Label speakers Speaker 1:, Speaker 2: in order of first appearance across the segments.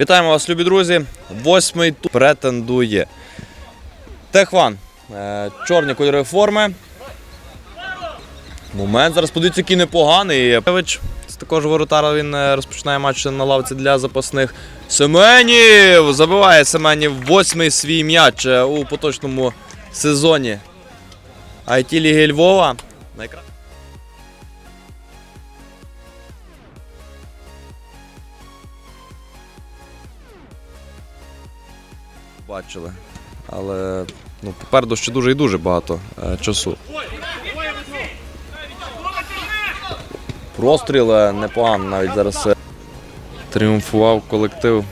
Speaker 1: Вітаємо вас, любі друзі. Восьмий тур претендує. Техван. Е, Чорні кольори форми. Момент. Зараз подивіться, який непоганий. Це також воротар. Він е, розпочинає матч на лавці для запасних. Семенів! Забиває Семенів восьмий свій м'яч е, у поточному сезоні. IT Ліги Львова. Бачили. Але ну, попереду ще дуже і дуже багато е, часу. Простріл непогано навіть зараз е, тріумфував колектив.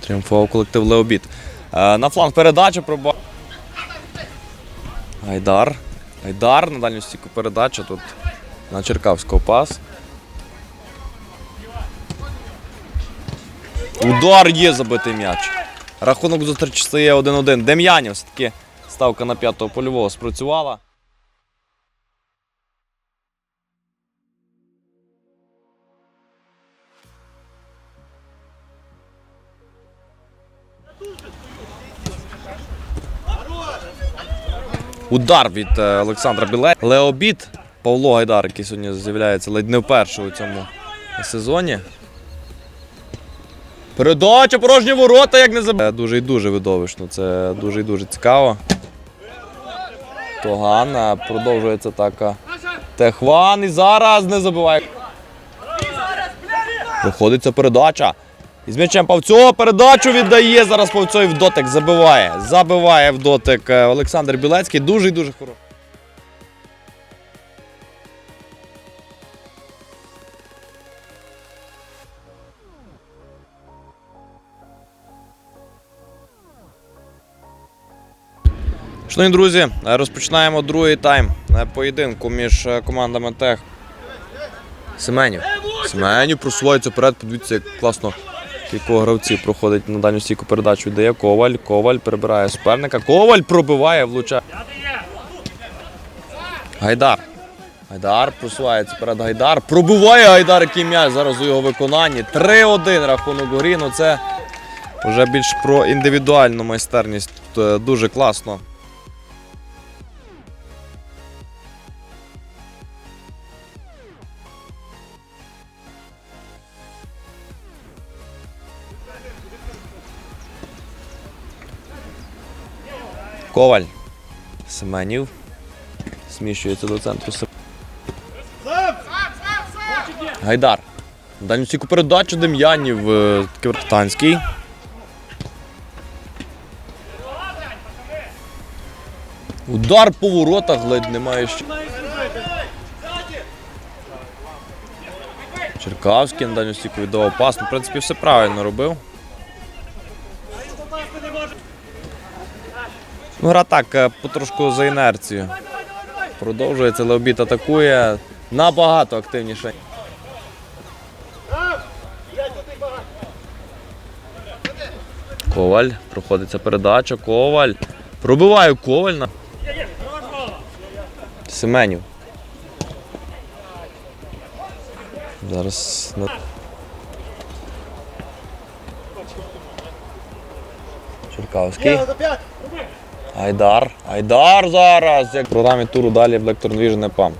Speaker 1: Тріумфував колектив Леобіт. Е, на фланг передача проба. Гайдар. Гайдар на дальню стійку передача тут на Черкавського пас. Удар є забитий м'яч. Рахунок зустрічі стає 1-1. Дем'янів все-таки ставка на п'ятого польового спрацювала. Удар від е, Олександра Біле. Леобіт Павло Гайдар, який сьогодні з'являється ледь не вперше у цьому сезоні. Передача, порожні ворота, як не забив. Дуже і дуже видовищно, це дуже і дуже цікаво. Тоган а, продовжується така. Техван і зараз не забиває. Виходить передача. І з м'ячем Павцього передачу віддає. Зараз Павцов і в дотик забиває. Забиває в дотик е, Олександр Білецький. Дуже і дуже хороший. Шановні друзі, е, розпочинаємо другий тайм поєдинку між е, командами Тех. Семенів. Семенів просувається вперед. Подивіться, як класно кількох гравців проходить на дальню стійку передачу. Віддає Коваль. Коваль перебирає суперника. Коваль пробиває, влучає. Гайдар. Гайдар просувається перед Гайдар. Пробиває Гайдар, який м'яч зараз у його виконанні. 3-1 рахунок у грі. Ну це вже більш про індивідуальну майстерність. Е, Дуже класно. Коваль. Семенів. Сміщується до центру. Гайдар. Дальню стійку передачу Дем'янів. е, Квартанський. Удар по воротах ледь немає ще. Черкавський на дальню стійку віддавав пас. Ну, в принципі, все правильно робив. Ну, гра так, е, потрошку за інерцією. Продовжується, Леобіт атакує набагато активніше. Коваль. Проходиться передача. Коваль. Пробиває Коваль на. Семенів. Зараз. Черкавський. Айдар. Айдар зараз. Як в програмі туру далі в Lector Vision не пам.